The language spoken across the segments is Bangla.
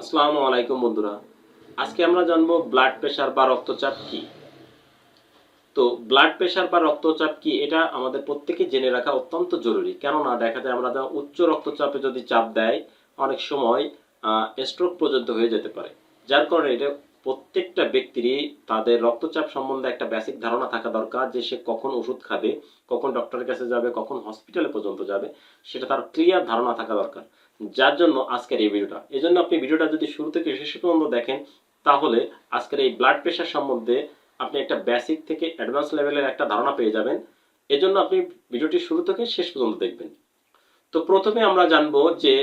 আসসালামু আলাইকুম বন্ধুরা। আজকে আমরা জানব ব্লাড প্রেশার বা রক্তচাপ কি। তো ব্লাড প্রেশার বা রক্তচাপ কি, এটা আমাদের প্রত্যেকে জেনে রাখা অত্যন্ত জরুরি। কেননা দেখা যায় আমরা উচ্চ রক্তচাপে যদি চাপ দেয়, অনেক সময় স্ট্রোক পর্যন্ত হয়ে যেতে পারে। যার কারণে এটা প্রত্যেকটা ব্যক্তিরই তাদের রক্তচাপ সম্বন্ধে একটা বেসিক ধারণা থাকা দরকার যে সে কখন ওষুধ খাবে, কখন ডক্টরের কাছে যাবে, কখন হসপিটালে পর্যন্ত যাবে, সেটা তার ক্লিয়ার ধারণা থাকা দরকার। যার জন্য আজকের এই ভিডিওটা। এই জন্য আপনি ভিডিওটা যদি শুরু থেকে শেষ পর্যন্ত দেখেন, তাহলে আজকের এই ব্লাড প্রেশার সম্বন্ধে আপনি একটা বেসিক থেকে অ্যাডভান্স লেভেলের একটা ধারণা পেয়ে যাবেন। এজন্য আপনি ভিডিওটি শুরু থেকে শেষ পর্যন্ত দেখবেন। তো প্রথমে আমরা জানব যে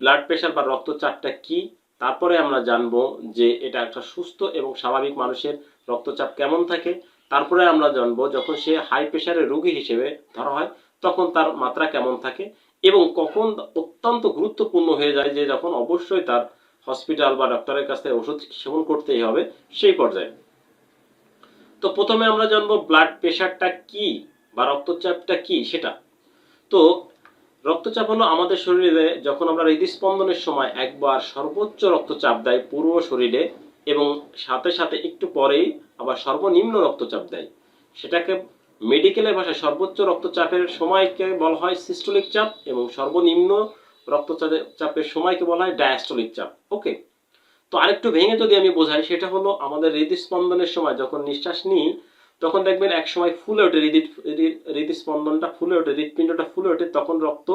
ব্লাড প্রেশার বা রক্তচাপটা কি তারপরে আমরা জানব যে এটা একটা সুস্থ এবং স্বাভাবিক মানুষের রক্তচাপ কেমন থাকে। তারপরে আমরা জানব যখন সে হাই প্রেশারের রোগী হিসেবে ধরা হয়, তখন তার মাত্রা কেমন থাকে এবং কখন অত্যন্ত গুরুত্বপূর্ণ হয়ে যায় যে যখন অবশ্যই তার হসপিটাল বা ডক্টরের কাছ থেকে ওষুধ সেবন করতেই হবে সেই পর্যায়ে। তো প্রথমে আমরা জানব ব্লাড প্রেশারটা কি বা রক্তচাপটা কি সেটা। তো রক্তচাপ হলো আমাদের শরীরে যখন আমরা হৃদস্পন্দনের সময় একবার সর্বোচ্চ রক্তচাপ দেয় পুরো শরীরে এবং সাথে সাথে একটু পরেই আবার সর্বনিম্ন রক্তচাপ দেয়। সেটাকে মেডিকেলের ভাষায় সর্বোচ্চ রক্তচাপের সময়কে বলা হয় সিস্টোলিক চাপ এবং সর্বনিম্ন রক্তচাপের সময়কে বলা হয় ডায়াস্টোলিক চাপ। ওকে? তো আরেকটু ভেঙে যদি আমি বোঝাই, সেটা হলো আমাদের হৃদস্পন্দনের সময় যখন নিঃশ্বাস নিই তখন দেখবেন এক সময় ফুলে ওঠে হৃদ হৃদস্পন্দনটা ফুলে ওঠে হৃদপিণ্ডটা ফুলে ওঠে তখন রক্ত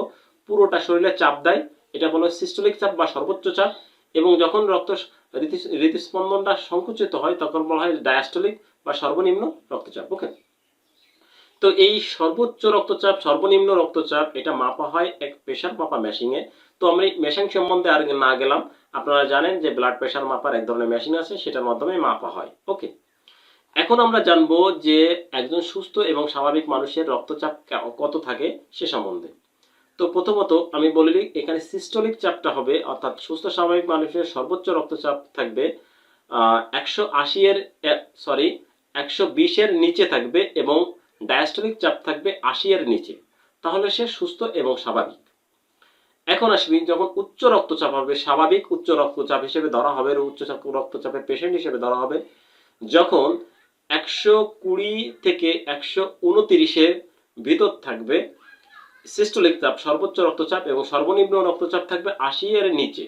পুরোটা শরীরে চাপ দেয়। এটা বলা হয় সিস্টোলিক চাপ বা সর্বোচ্চ চাপ। এবং যখন রক্ত হৃদস্পন্দনটা সংকুচিত হয়, তখন বলা হয় ডায়াস্টোলিক বা সর্বনিম্ন রক্তচাপ ওকে তো এই সর্বোচ্চ রক্তচাপ, সর্বনিম্ন রক্তচাপ, এটা মাপা হয় এক প্রেশার মাপা মেশিনে তো আমরা মেশিন সম্বন্ধে আর না গেলাম। আপনারা জানেন যে ব্লাড প্রেশার মাপার এক ধরনের মেশিন আছে, সেটার মাধ্যমে মাপা হয় ওকে এখন আমরা জানব যে একজন সুস্থ এবং স্বাভাবিক মানুষের রক্তচাপ কত থাকে সে সম্বন্ধে। তো প্রথমত আমি বলি এখানে সিস্টোলিক চাপটা হবে, অর্থাৎ সুস্থ স্বাভাবিক মানুষের সর্বোচ্চ রক্তচাপ থাকবে একশো আশি এর সরি একশো বিশের নিচে থাকবে এবং ডায়াস্টোলিক চাপ থাকবে আশি এর নিচে। তাহলে সে সুস্থ এবং স্বাভাবিক। এখন আসবি, যখন উচ্চ রক্তচাপ হবে, স্বাভাবিক উচ্চ রক্তচাপ হিসেবে ধরা হবে, উচ্চ রক্তচাপের পেশেন্ট হিসেবে ধরা হবে, যখন একশো কুড়ি থেকে একশো উনতিরিশের ভিতর থাকবে সিস্টোলিক চাপ, সর্বোচ্চ রক্তচাপ এবং সর্বনিম্ন রক্তচাপ থাকবে আশি এর নিচে।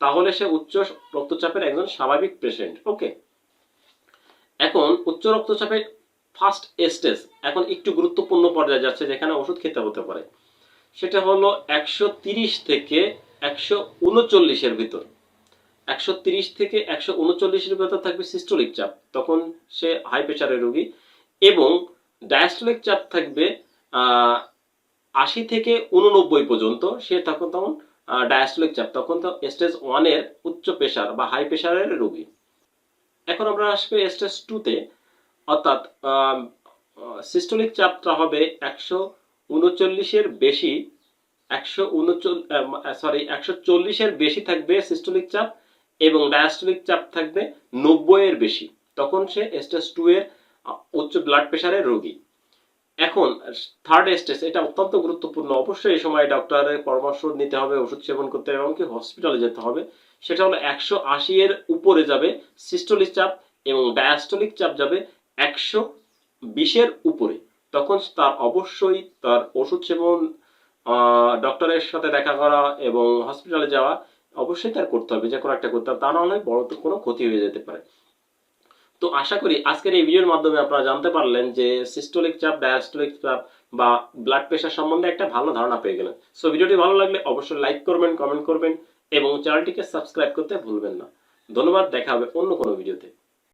তাহলে সে উচ্চ রক্তচাপের একজন স্বাভাবিক পেশেন্ট ওকে এখন উচ্চ রক্তচাপের ফার্স্ট স্টেজ এখন একটু গুরুত্বপূর্ণ পর্যায়ে যাচ্ছে, যেখানে ওষুধ খেতে হতে পারে। সেটা হলো একশো তিরিশ থেকে একশো উনচল্লিশের ভিতর। একশো তিরিশ থেকে একশো উনচল্লিশের ভিতর থাকবে সিস্টোলিক চাপ, তখন সে হাই প্রেশারের রোগী, এবং ডায়াস্টোলিক চাপ থাকবে আশি থেকে উননব্বই পর্যন্ত, সে তখন তখন ডায়াস্টোলিক চাপ, তখন তো স্টেজ ওয়ানের উচ্চ প্রেশার বা হাই প্রেশারের রোগী। এখন আমরা আসবে স্টেজ টুতে অর্থাৎ সিস্টোলিক চাপটা হবে একশো উনচল্লিশের বেশি, একশো উনচল্লিশ সরি একশো চল্লিশের বেশি থাকবে সিস্টোলিক চাপ এবং ডায়াস্টোলিক চাপ থাকবে নব্বইয়ের বেশি, তখন সে স্টেজ টু এর উচ্চ ব্লাড প্রেশারের রোগী। এখন থার্ড স্টেজ এটা অত্যন্ত গুরুত্বপূর্ণ। অবশ্যই এই সময় ডক্টরের পরামর্শ নিতে হবে, ওষুধ সেবন করতে হবে, এমনকি হসপিটালে যেতে হবে। সেটা হলো একশো আশি এর উপরে যাবে সিস্টোলিক চাপ এবং ডায়াস্টোলিক চাপ যাবে একশো বিশের উপরে। তখন তার অবশ্যই তার ওষুধ সেবন ডক্টরের সাথে দেখা করা এবং হসপিটালে যাওয়া অবশ্যই তার করতে হবে, যে কোনো একটা করতে হবে, তা না হলে বড় তো কোনো ক্ষতি হয়ে যেতে পারে। তো আশা করি আজকের এই ভিডিওর মাধ্যমে আপনারা জানতে পারলেন যে সিস্টোলিক চাপ ডায়াস্টোলিক চাপ বা ব্লাড প্রেশার সম্বন্ধে একটা ভালো ধারণা পেয়ে গেলেন। সো ভিডিওটি ভালো লাগলে অবশ্যই লাইক করবেন কমেন্ট করবেন এবং চ্যানেলটিকে সাবস্ক্রাইব করতে ভুলবেন না। ধন্যবাদ, দেখা হবে অন্য কোনো ভিডিওতে।